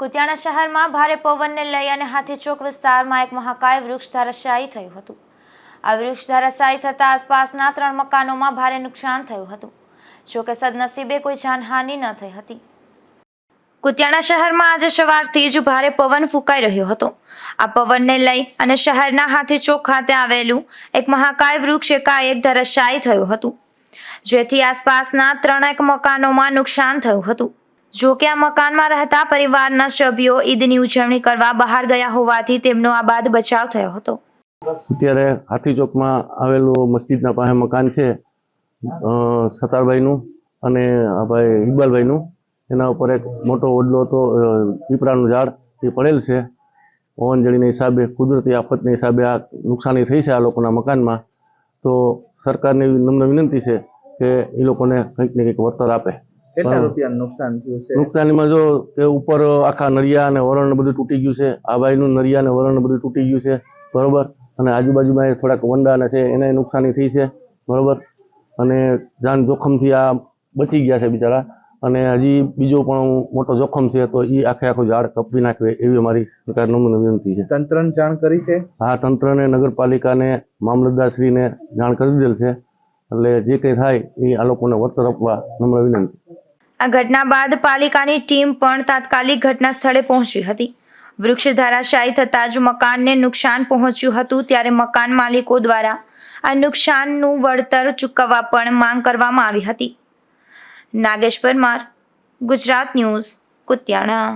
કુતિયાણા શહેરમાં ભારે પવનને લઈ અને હાથીચોક વિસ્તારમાં એક મહાકાય વૃક્ષ ધરાશાયી થયું હતું. આ વૃક્ષ ધરાશાયી થતાં આસપાસના ત્રણ મકાનોમાં ભારે નુકસાન થયું હતું. જોકે સદનસીબે કોઈ જાનહાનિ ન થઈ હતી. કુતિયાણા શહેરમાં આજે સવારથી જ ભારે પવન ફૂંકાઈ રહ્યો હતો. આ પવનને લઈ અને શહેરના હાથીચોક ખાતે આવેલું એક મહાકાય વૃક્ષ એકાએક ધરાશાયી થયું હતું. જેથી આસપાસના ત્રણેક મકાનોમાં નુકસાન થયું હતું. જો કે આ મકાનમાં રહેતા પરિવારના સભ્યો ઈદની ઉજવણી કરવા બહાર ગયા હોવાથી તેમનો આ બાદ બચાવ થયો હતો. અત્યારે હાથી ચોકમાં આવેલું મસ્જિદના પાસે મકાન છે સતારભાઈનું અને આ ભાઈ ઇકબાલભાઈનું એના ઉપર એક મોટો ઓડલો હતો પીપળાનું ઝાડ એ પડેલ છે. પવનજળીના હિસાબે, કુદરતી આફતના હિસાબે આ નુકસાની થઈ છે આ લોકોના મકાનમાં. તો સરકારને નમ્ર વિનંતી છે કે એ લોકોને કંઈક ને કંઈક વળતર આપે. કેટલા. રૂપિયાનું નુકસાન થયું છે? નુકસાનીમાં જો કે ઉપર આખા નરિયા અને વરણ બધું તૂટી ગયું છે. આ ભાઈનું નરિયા અને વરણ બધું તૂટી ગયું છે. બરોબર? અને આજુબાજુમાં એ થોડાક વંડાને છે એને નુકસાની થઈ છે. બરોબર? અને જાન જોખમથી આ બચી ગયા છે બિચારા. અને હજી બીજો પણ મોટો જોખમ છે તો એ આખે આખું ઝાડ કપી નાખવે એવી અમારી સરકાર નમ્ર વિનંતી છે. તંત્રને જાણ કરી છે? આ તંત્રને નગરપાલિકાને મામલતદારશ્રીને જાણ કરી દીધેલ છે. એટલે જે કંઈ થાય એ આ લોકોને વળતર આપવા નમ્ર વિનંતી. આ ઘટના બાદ પાલિકાની ટીમ પણ તાત્કાલિક ઘટના સ્થળે પહોંચી હતી. વૃક્ષ ધરાશાયી થતાં જ મકાનને નુકસાન પહોંચ્યું હતું ત્યારે મકાન માલિકો દ્વારા આ નુકસાનનું વળતર ચૂકવવા પણ માંગ કરવામાં આવી હતી. નાગેશ પરમાર ગુજરાત ન્યૂઝ, કુતિયાણા.